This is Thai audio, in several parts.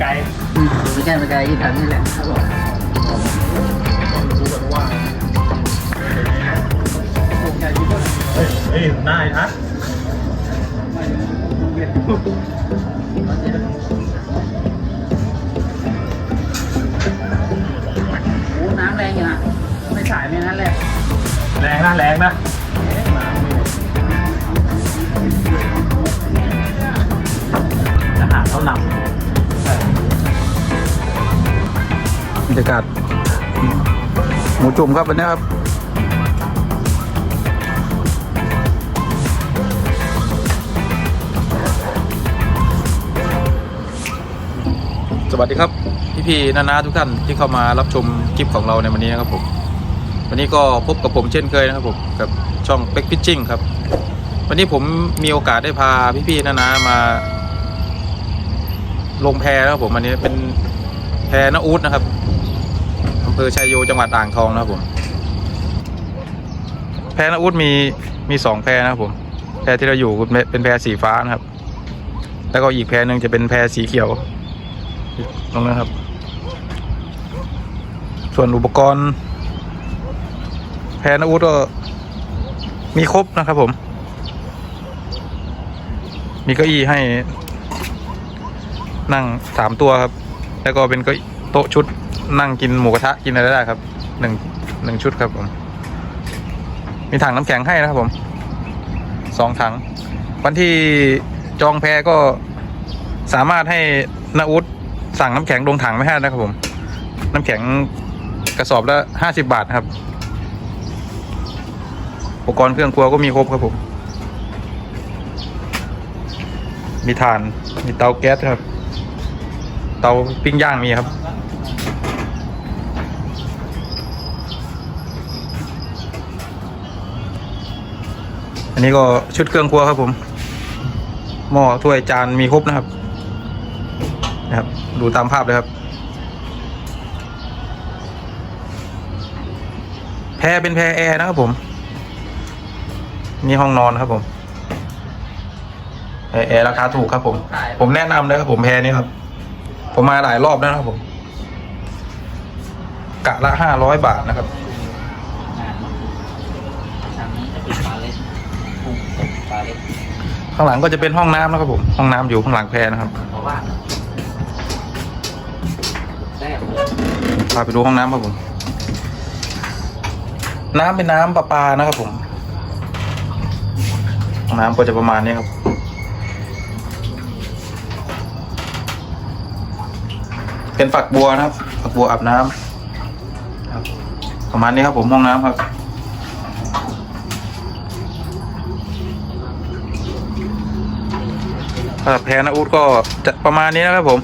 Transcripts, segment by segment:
ไม่ใกล้ไม่ไกลไม่ใช่ไม่ใช่ที่ทำนี่แหละครับผมน่าเฮ้ยเฮ้ยหน้าไอ้ทัศน์โอ้น้ำแรงอยู่นะไม่สายไม่นั้นแหละแรงนะแรงนะอาหารเขานำ บรรยากาศ หมูจุ่มครับวันนี้ครับ สวัสดีครับ พี่ๆนานาทุกท่านที่เข้ามารับชมคลิปของเราในวันนี้นะครับผมวันนี้ก็พบกับผมเช่นเคยนะครับผมกับช่องเป็กพิชชิ่งครับ วันนี้ผมมีโอกาสได้พาพี่ๆนานามา ลงแพนะครับผมอันนี้เป็นแพนาอูดนะครับ ภอชัยโยจังหวัดอ่างทองนะครับผม แพนาอุดมีมีสองแพนะครับผม แพที่เราอยู่เป็นแพสีฟ้านะครับ แล้วก็อีกแพหนึ่งจะเป็นแพสีเขียวตรงนั้นครับ ส่วนอุปกรณ์ แพนาอุดก็มีครบนะครับผม มีเก้าอี้ให้นั่งสามตัวครับ แล้วก็เป็นเก็โต๊ะชุด นั่งกินหมูกระทะกินอะไรได้ครับหนึ่งหนึ่งชุดครับผม มีถังน้ำแข็งให้นะครับผมสองถัง วันที่จองแพก็สามารถให้นาอุดสั่งน้ำแข็งลงถังไม่ให้นะครับผม น้ำแข็งกระสอบละห้าสิบบาทครับ อุปกรณ์เครื่องครัวก็มีครบครับผม มีถ่าน มีเตาแก๊สครับ เตาปิ้งย่างมีครับ นนี้ก็ชุดเครื่องครัวครับผม หม้อถ้วยจานมีครบนะครับ นะครับ ดูตามภาพเลยครับ แพรเป็นแพรแอร์นะครับผมมีห้องนอนครับผมแพรแอร์ราคาถูกครับผม ผมแนะนำเลยครับผมแพรนี้ครับ ผมมาหลายรอบแล้วนะครับผม กะละห้าร้อยบาทนะครับ ทางนี้จะเป็นปลาเล็กกุ้งปลาเล็ก ข้างหลังก็จะเป็นห้องน้ำนะครับผม ห้องน้ำอยู่ข้างหลังแพรนะครับพาไปดูห้องน้ำครับผม น้ำเป็นน้ำประปานะครับผมห้องน้ำก็จะประมาณนี้ครับเป็นฝักบัวนะครับ ฝักบัวอาบน้ำครับประมาณนี้ครับผมห้องน้ำครับ สำหรับ แพรนะอูดก็จะประมาณนี้นะครับผม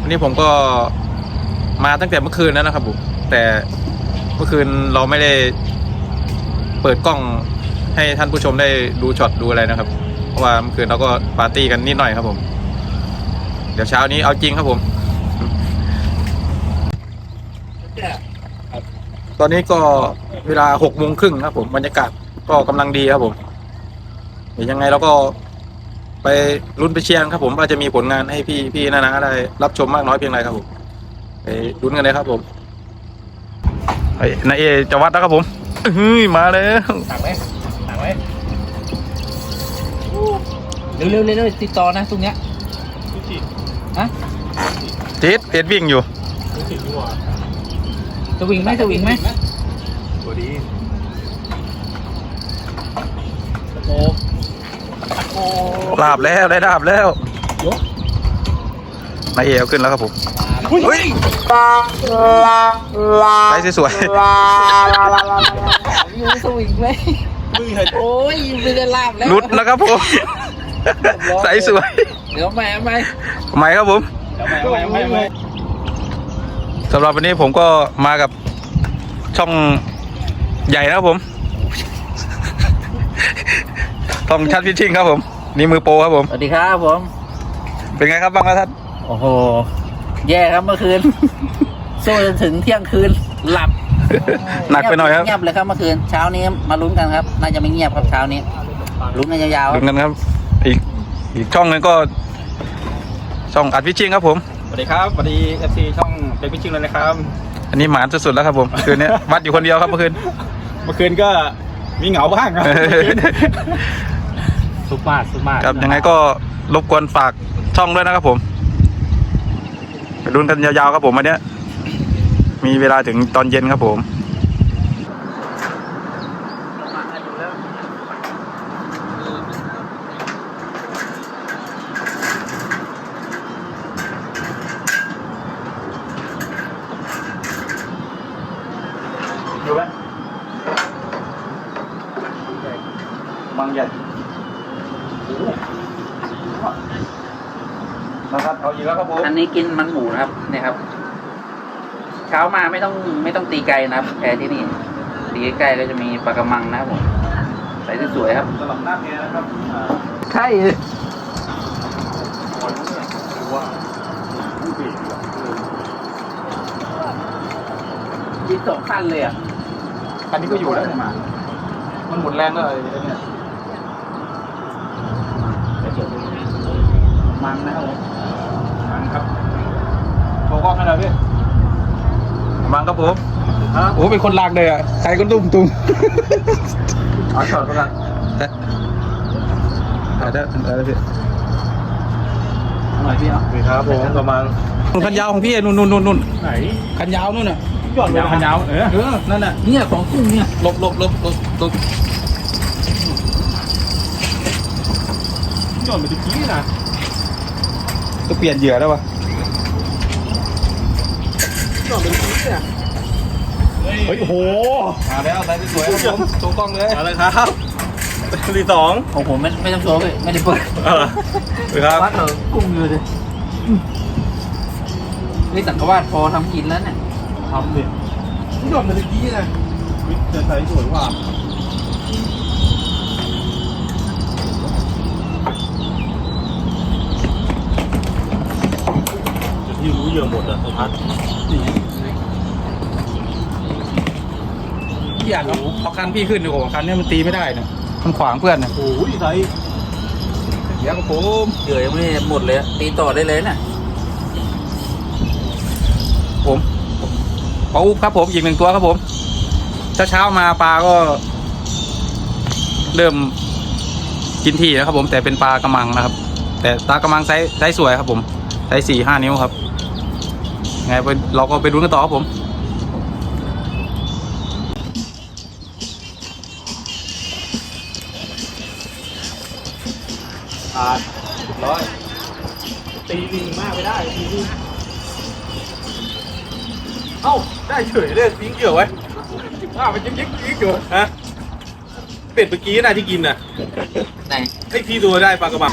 วันนี้ผมก็มาตั้งแต่เมื่อคืนแล้วนะครับผมแต่เมื่อคืนเราไม่ได้เปิดกล้องให้ท่านผู้ชมได้ดูช็อตดูอะไรนะครับ เพราะว่าเมื่อคืนเราก็ปาร์ตี้กันนิดหน่อยครับผม เดี๋ยวเช้านี้เอาจริงครับผม ตอนนี้ก็เวลาหกโมงครึ่งครับผมบรรยากาศก็กำลังดีครับผม เดี๋ยวยังไงเราก็ไปลุ้นไปเชียร์ครับผมว่าจะมีผลงานให้พี่พี่นานาได้รับชมมากน้อยเพียงไรครับผมไปลุ้นกันเลยครับผมไอ้นายเอจะวัดแล้วครับผมเฮ้ยมาแล้วตักไหมตักไหมเร็วเร็วเร็วเร็วติดต่อนะตรงเนี้ยดูสิฮะจิตเอ็ดวิ่งอยู่ดูสิดีกว่าสวิงไหมสวิงไหมตัวดีโอ้โอ้ ลาบแล้วได้ลาบแล้วยกนายเอเอาขึ้นแล้วครับผมเฮ้ยไปสวยยูสวิงไหมมึงเห็นโอ้ยไม่ได้ลาบแล้วๆหลุดนะครับผมใสสวย เดี๋ยวแม่ไหมไหมครับผมเดี๋ยวไปเอาไปเอาไปเอาไปสำหรับวันนี้ผมก็มากับช่องใหญ่นะครับผม ช่องชัดพิชชิ่งครับผม นี่มือโปรครับผม สวัสดีครับผม เป็นไงครับบ้างครับท่านโอ้โห แย่ครับเมื่อคืน สู้จนถึงเที่ยงคืนหลับหนักไปหน่อยครับเงียบเลยครับเมื่อคืนเช้านี้มาลุ้นกันครับน่าจะไม่เงียบครับเช้านี้ลุ้นกันยาวๆคดูรับกันครับ อีกอีกช่องหนึงก็ ช่องอัดพิชชิ่งครับผมสวัสดีครับสวัสดีเอฟซีช่องเป็นพิชิงเลยนะครับ อันนี้หมานสุดๆแล้วครับผมคืนนี้วัดอยู่คนเดียวครับเมื่อคืนเมื่อคืนก็มีเหงาบ้างครับ สุกมากสุกมากครับยังไงก็รบกวนฝากช่องด้วยนะครับผม ไปลุ้นกันยาวๆครับผมวันเนี้ยมีเวลาถึงตอนเย็นครับผม อยู่แล้ว บางใหญ่นะครับเอาอีกแล้วครับผม อันนี้ กินมันหมูนะครับ เนี่ยครับ เช้ามาไม่ต้องไม่ต้องตีไกลนะครับแพที่นี่ตีใกล้ๆก็จะมีปลากระมังนะครับผมใส่สวยๆครับสำหรับหน้าเพนะครับอ่าใช่ว่ากินสองขั้นเลยอะคันนี้ก็อยู่แล้วเนี่ยมา มันหมุนแรงก็ไอ้เนี่ยมันนะครับผม มันครับโชว์ กล้องให้หน่อยพี่บางครับผมฮะโอ้เป็นคนลากเลยอะใครก็ตุ้มตุ้มเอาช็อตก็ได้ได้ได้ได้พี่หน่อยพี่อะสวัสดีครับผมประมาณคันยาวของพี่นู่นนู่นนู่นนู่นไหนคันยาวนู่นน่ะยอดยาวยาวเออเออนั่นน่ะเนี่ยของกุ้งเนี่ยหลบหลบหลบหลบหลบยอดไปตะกี้นะก็เปลี่ยนเหยื่อแล้ววะยอดไปตะกี้ เนี่ยเฮ้ยโอ้โหมาแล้วใส่สวยครับผมตรงกล้องเลยมาเลยครับรีสองของผมไม่ไม่ต้องโชว์เลยไม่ได้เปิดเออสวัสดีครับวัดเหรอกุ้งอยู่เลยนี่สังกวาดพอทำกินแล้วเนี่ยทำดิยอดไปตะกี้นะวิเจอใส่สวยกว่าที่รู้เยอะหมดอะสพัด พี่อยากเอาเอาคันพี่ขึ้นดีกว่าคันเนี้ยมันตีไม่ได้เนี่ยมันขวางเพื่อนเนี่ยโอ้ยใส่เดี๋ยวครับผมเหยื่อยังไม่หมดเลยอะตีต่อได้เลยน่ะผมปลาอุ๊บครับผมอีกหนึ่งตัวครับผมเช้าเช้าๆมาปลาก็ เริ่มกินที่นะครับผมแต่เป็นปลากระมังนะครับ แต่ปลากระมังไซส์ไซส์สวยครับผมไซส์สี่ห้านิ้วครับไงไปเราก็ไปดูกันต่อครับผมาดร้อย ตีลิงมากไม่ได้ตีลิงเอ้า ได้เฉยเลยทิ้งเกี่ยวไว้ว่ามันยังยิกยิกอยู่ฮะ เป็ดเมื่อกี้นะที่กินน่ะไหนไอ้ที่ตัวได้ปลากระบัง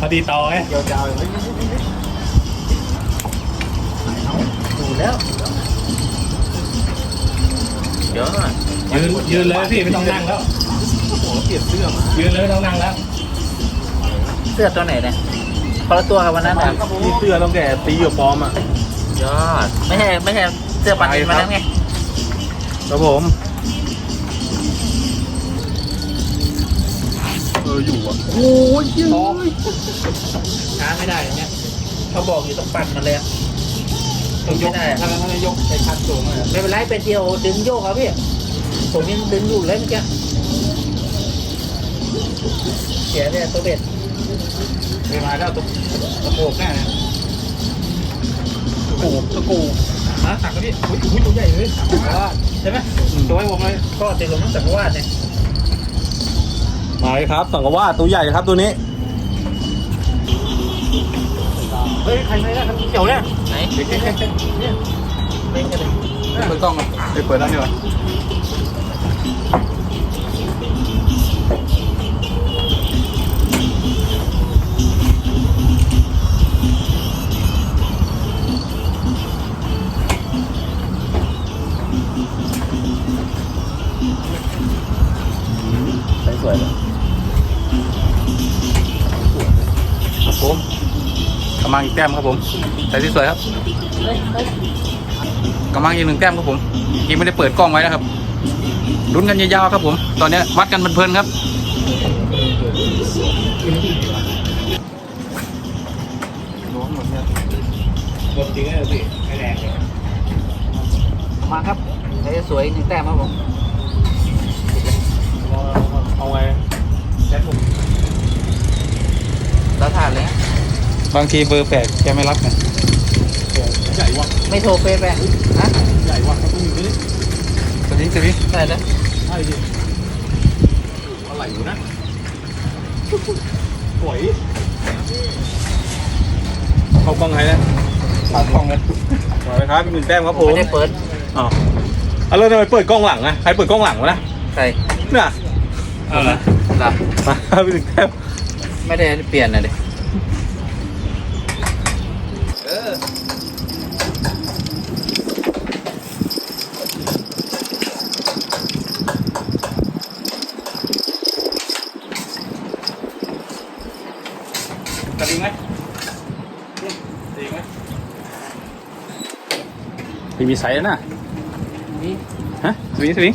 พอดีต่อไงยาวๆเลยดูแล้วเดี๋ยวหน่อยยืนยืนเลยพี่ไม่ต้องนั่งแล้วโอ้โหเป ลี่ยนเสื้อมายืนเลยไม่ต้องนั่งแล้วเสื้อตัวไหนเนี่ยคนละตัวกับวันนั้นนะนี่เสื้อต้องแก่ตีกับปลอมอะยอดไม่ใช่ไม่ใช่เสื้อปันนินมาแล้วไงครับผมเอออยู่อะโอ้ยยืดช้าไม่ได้อย่างเงี้ยเขาบอกอยู่ต้องปั่นมาเลยอะถึงไม่ได้อะถ้าถ้ายกใช้คันสูงเลยไม่เป็นไรเป็นเดียวดึงโยกครับพี่ผมยังดึงอยู่เลยเมื่อกี้ เสียเนี่ยตัวเบ็ดเวลาแล้วตะตะโกกแน่เลยตะกูตะกูฮะตักกันพี่อุ้ยอุ้ยตัวใหญ่เลยใช่ไหมตัวให้ผมเลยก็ติดลมตั้งแต่วาดเนี่ยมาเลยครับสังกว่าตัวใหญ่ครับตัวนี้เฮ้ยใครไม่ได้ครับเกี่ยวเนี่ยไหนเนี่ยเล่นกันเลยเปิดกล้องอะไปเปิดแล้วนี่วะ ครับผมกำลังอีกแต้มครับผมใส่ที่สวยครับกำลังอีกหนึ่งแต้มครับผมยังไม่ได้เปิดกล้องไว้นะครับลุ้นกันยาวๆครับผม ตอนนี้วัดกันเพลินๆครับหมดจริงเลยพี่ไม่แรงเลยมาครับใส่สวยหนึ่งแต้มครับผม เอาไงแจ็คผมแล้วทานเลยนะบางทีเบอร์แปลกแกไม่รับไงใหญ่ว่ะไม่โทรเฟซไปฮะใหญ่ว่ะต้องอยู่นี่สวัสดีสวัสดีได้เลยใช่ดิอะไรอยู่นะสวยเข้ากล้องใครนะฝากกล้องเลยสวยครับอีกหนึ่งแต้มครับผมไม่ได้เปิดอ๋อเอาแล้วทำไมเปิดกล้องหลังอะใครเปิดกล้องหลังวะนะใส่เนี่ย เอาละหลับมาครับอีกหนึ่งแต้มไม่ได้เปลี่ยนนะดิสวิงไหมสวิงไหมพี่มีไซส์แล้วนะนี่ฮะสวิงสวิง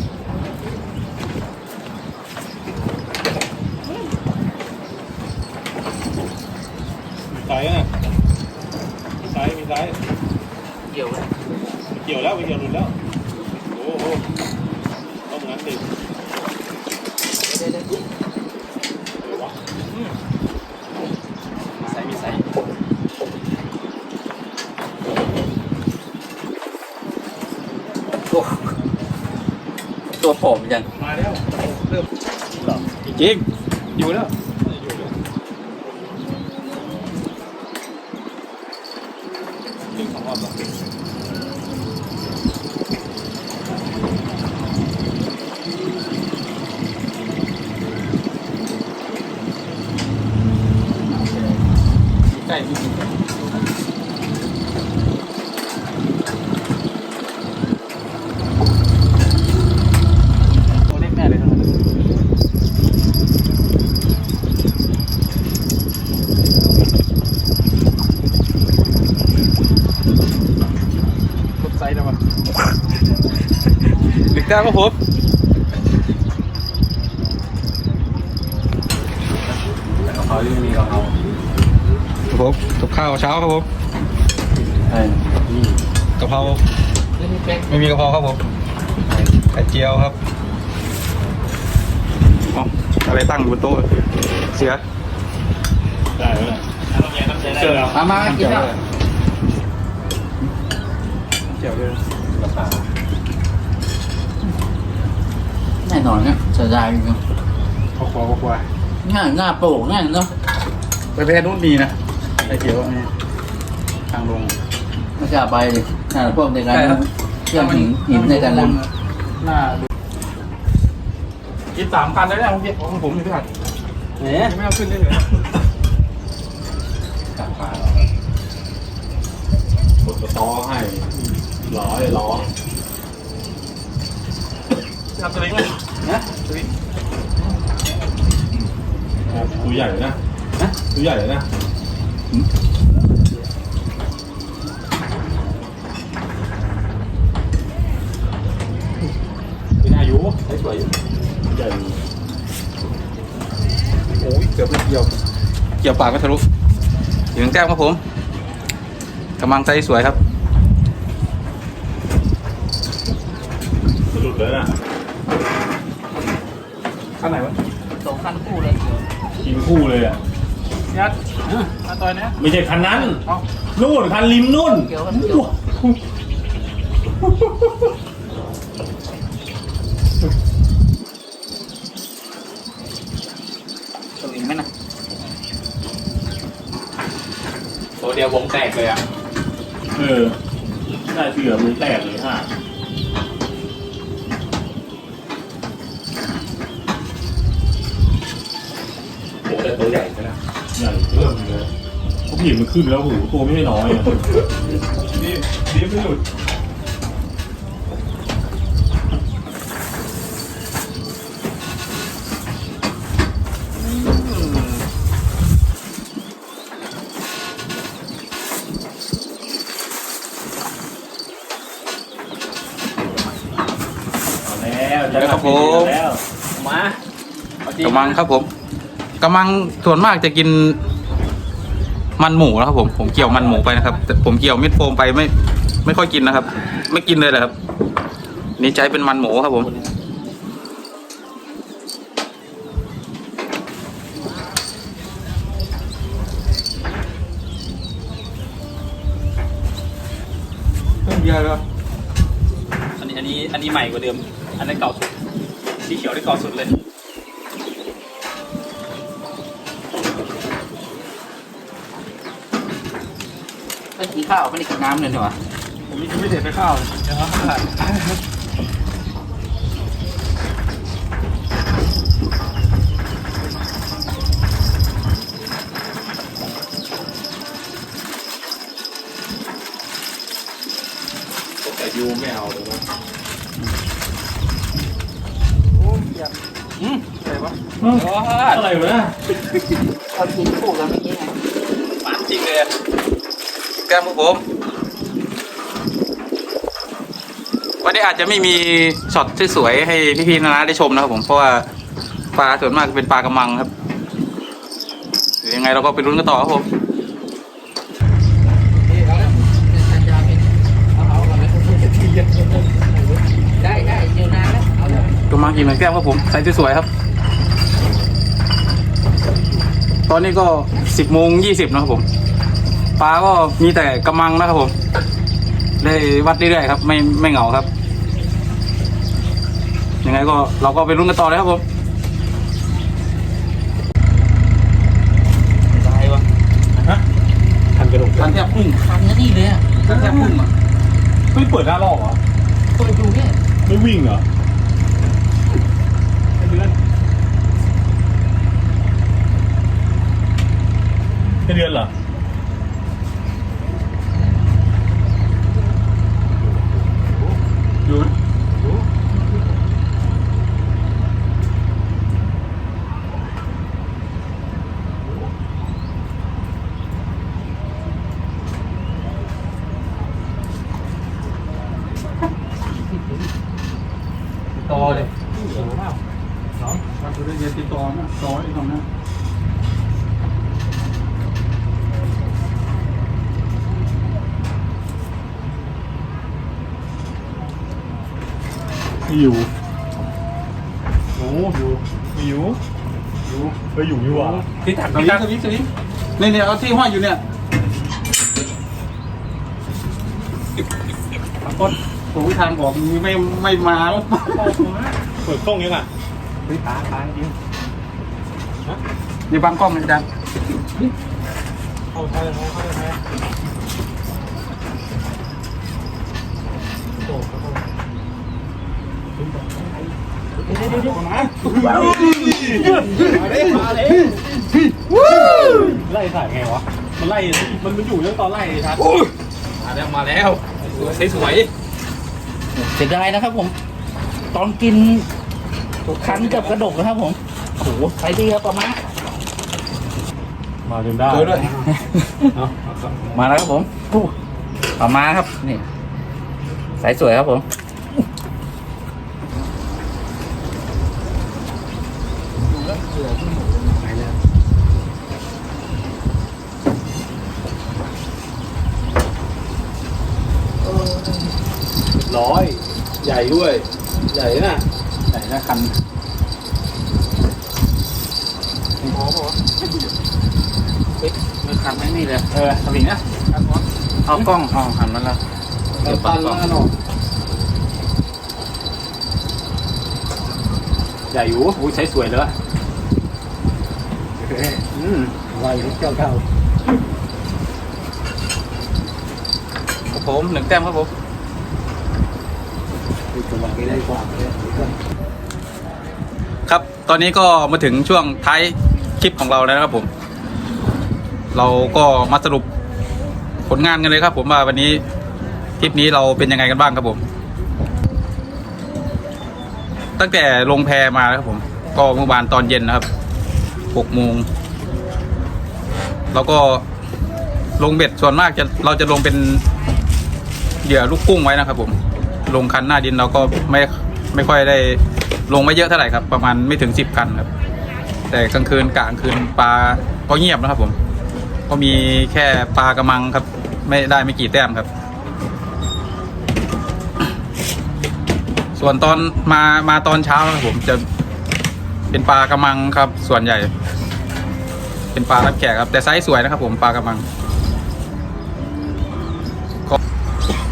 มีไซส์อะมีไซส์มีไซส์เกี่ยวเลยเกี่ยวแล้วไปเกี่ยวหลุดแล้ว โอ้โหต้องงั้นดิได้ได้เดี๋ยววะมีไซส์มีไซส์ตัวตัวผมยัง มาแล้ว เริ่มจริงอยู่แล้ว หนึ่งสองรอบแล้ว ใกล้ไม่กินตัวเล็กแน่เลยทั้งนั้นลดไซส์แล้ววะหนึ่งแต้มครับ กับข้าวเช้าครับผมใช่กะเพรานี่นี่เป๊กไม่มีกะเพราครับผมไข่เจียวครับอ๋ออะไรตั้งอยู่บนโต๊ะเสือได้แล้วนะน้ำแย่น้ำแย่ได้แล้วมามากินแล้วเจียวด้วยราคาแน่นอนเนี่ยเสียดายจริงข้าวควายข้าวควายๆง่ายหน้าโปร่งง่ายเนาะไปแพ้นู้นมีนะ ไข่เจียวนี่ทางลงไม่กล้าไปเลยน่าพวกในการใช่ครับเครื่องหินหินในการนั้นหน้าดูกินสามพันแล้วเนี่ยของพี่ของผมนี่พี่หัดเนี่ยไม่เอาขึ้นได้เลยกลับมาหมดกระต้อให้ร้อยล้อทำสวิงเลยนะสวิงตัวใหญ่เลยนะนะตัวใหญ่เลยนะ ไม่น่าอยู่ใช้สวยอยู่ใหญ่อยู่โอ้ยเกือบไม่เกี่ยว เกี่ยวปากไม่ทะลุถึงแต้มครับผมกำลังใจสวยครับสะดุดเลยนะข้างไหนวะสองคันคู่เลย กินคู่เลยอะ ยัดมาต่อยนะไม่ใช่คันนั้นเอานู่นคันริมนู่นเกี่ยวกันเกี่ยว สวิงไหมนะตัวเดียววงแตกเลยอะ เออได้เสือมือแตกเลยฮะ นะเพราะผีมันขึ้นแล้วหูตัวไม่ได้น้อยอะดีดีไม่หยุดแล้วจะครับผมมากระมังครับผมกระมังส่วนมากจะกิน มันหมูนะครับผมผมเกี่ยวมันหมูไปนะครับ แต่ผมเกี่ยวเม็ดโฟมไปไม่ ไม่ค่อยกินนะครับ ไม่กินเลยแหละครับ นี่ใช้เป็นมันหมูครับผม เบียร์แล้วอันนี้อันนี้อันนี้ใหม่กว่าเดิม อันนั้นเก่าสุดสีเขียวได้เก่าสุดเลย กินข้าวไม่ได้กินน้ำเลยนี่หว่าผมนี่ไม่เด็ดไปข้าวเลยนะครับแต่ยูไม่เอาเลยว่าอะไรวะเนี่ยเรากินคู่กันเมื่อกี้ไงหวานจริงเลย แก้มครับผมวันนี้อาจจะไม่มีช็อตที่สวยๆให้พี่ๆนานาได้ชมนะครับผมเพราะว่าปลาส่วนมากเป็นปลากระมังครับหรือยังไงเราก็ไปลุ้นกันต่อครับผมได้ได้เดี๋ยวนานแล้วเอาเลยกระมังกินเหมือนแก้มครับผมใส่สวยๆครับ ตอนนี้ก็สิบโมงยี่สิบนะครับผม ปลาก็มีแต่กระมังนะครับผมเลยวัดเรื่อยๆครับ ไม่ไม่เหงาครับ ยังไงก็เราก็ไปลุ้นกันต่อเลยครับผมได้ปะทันกระดูกทันแทบพุ่งคันนะนี่เลยอะทันแทบพุ่งอะไม่เปิดหน้าลอกเหรอเปิดดูเนี่ยไม่วิ่งเหรอไอ้เดือนไอ้เดือนเหรออยู่ไหม ต่อเลยมันจะได้เรียนติดต่อนะต่อไอ้ตรงนั้น ไม่อยู่โอ้อยู่ไม่อยู่อยู่ไปอยู่อยู่อะที่ถักสวิงสวิงสวิงนี่เนี่ยเอาที่ห้อยอยู่เนี่ยต้นตัววิธานบอกมีไม่ไม่มาเปิดกล้องยังอะเฮ้ยตาตาจริงมีบางกล้องนะอาจารย์เข้าใช่เข้าใช่ไหมโอ้ ไล่ถ่ายไงวะ มันไล่ มันมันอยู่เรื่องตอนไล่ชัดมาแล้วมาแล้วสวยสวยเสียดายนะครับผม ตอนกินคันกือบกระดกนะครับผมโอ้โหใส่ดีครับประมาณมาจนได้เจอด้วยเอามาแล้วครับผมประมาณครับนี่ใสสวยครับผม ใหญ่ด้วย ใหญ่น่ะไหนนะคันพอป่าวะมันคันไม่มีเลยเออสวิงนะเอากล้องเอาหันมาแล้วตันตันแล้วเนาะใหญ่อยู่อุ้ยใช้สวยเลยอืมไวเจ้าเก่าครับผมหนึ่งแต้มครับผม จังหวะนี้ได้กว่าเลย ครับ ตอนนี้ก็มาถึงช่วงท้ายคลิปของเราแล้วนะครับผม เราก็มาสรุปผลงานกันเลยครับ ผมว่าวันนี้ทริปนี้เราเป็นยังไงกันบ้างครับผม ตั้งแต่ลงแพมาครับผม ก็เมื่อวานตอนเย็นนะครับหกโมงแล้วก็ลงเบ็ดส่วนมากจะเราจะลงเป็นเหยื่อลูกกุ้งไว้นะครับผม ลงคันหน้าดินเราก็ไม่ไม่ค่อยได้ลงไม่เยอะเท่าไหร่ครับ ประมาณไม่ถึงสิบคันครับ แต่กลางคืนกลางคืนปลาก็เงียบนะครับผม ก็มีแค่ปลากระมังครับ ไม่ได้ไม่กี่แต้มครับ ส่วนตอนมามาตอนเช้านะครับผมจะเป็นปลากระมังครับ ส่วนใหญ่ เป็นปลารับแขกครับ แต่ไซส์สวยนะครับ ผมปลากระมัง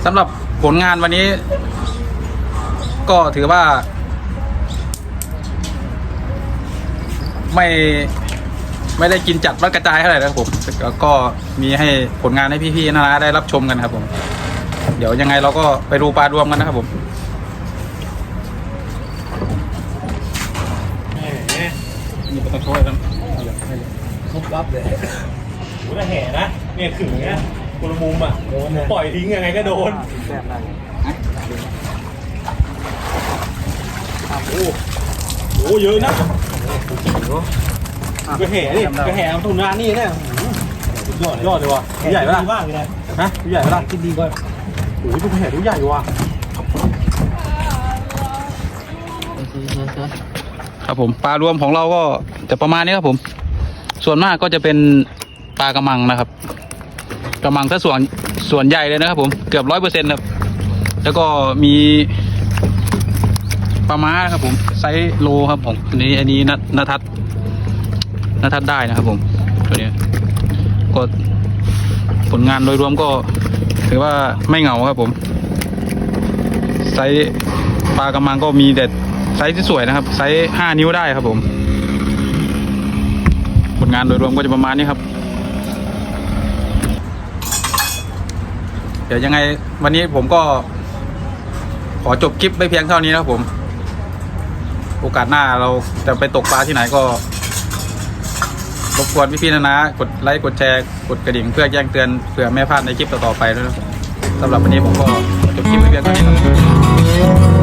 สำหรับ ผลงานวันนี้ ก็ถือว่า ไม่ไม่ได้กินจัดวัดกระจายเท่าไหร่นะครับผมแต่ก็มีให้ผลงานให้พี่ๆนะนะได้รับชมกันครับผม เดี๋ยวยังไงเราก็ไปดูปลารวมกันนะครับผมมีประตูกันทุบรับเลยโหแต่แห่นะเนี่ยขึงนะ คนละมุมอะปล่อยทิ้งยังไงก็โดนโอ้โหเยอะนะก็แห่นี่ก็แห่ตรงนั้นนี่เนี่ยยอดยอดเลยว่ะใหญ่ปะล่ะมากเลยนะฮะใหญ่ปะล่ะกินดีก่อนโอ้โหตัวแห่ตัวใหญ่ว่ะครับผมปลารวมของเราก็จะประมาณนี้ครับผม ส่วนมากก็จะเป็นปลากระมังนะครับ กระมังถ้าส่วนส่วนใหญ่เลยนะครับผมเกือบร้อยเปอร์เซ็นต์ครับ แล้วก็มีปลาม้าครับผมไซส์โลครับผมอันนี้อันนี้นัทนทัศน์นทัศได้นะครับผมตัวนี้ก็ผลงานโดยรวมก็ถือว่าไม่เหงาครับผม ไซส์ปลากระมังก็มีแต่ไซส์ที่สวยนะครับ ไซส์ห้านิ้วได้ครับผม ผลงานโดยรวมก็จะประมาณนี้ครับ ดี๋ยวยังไงวันนี้ผมก็ ขอจบคลิปไปเพียงเท่านี้นะครับผม โอกาสหน้าเราจะไปตกปลาที่ไหนก็รบกวนพี่ๆนะนะ กดไลค์กดแชร์กดกระดิ่งเพื่อแจ้งเตือนเผื่อไม่พลาดในคลิปต่อๆไปด้วยนะสำหรับวันนี้ผมก็จบคลิปไปเพียงเท่านี้ครับ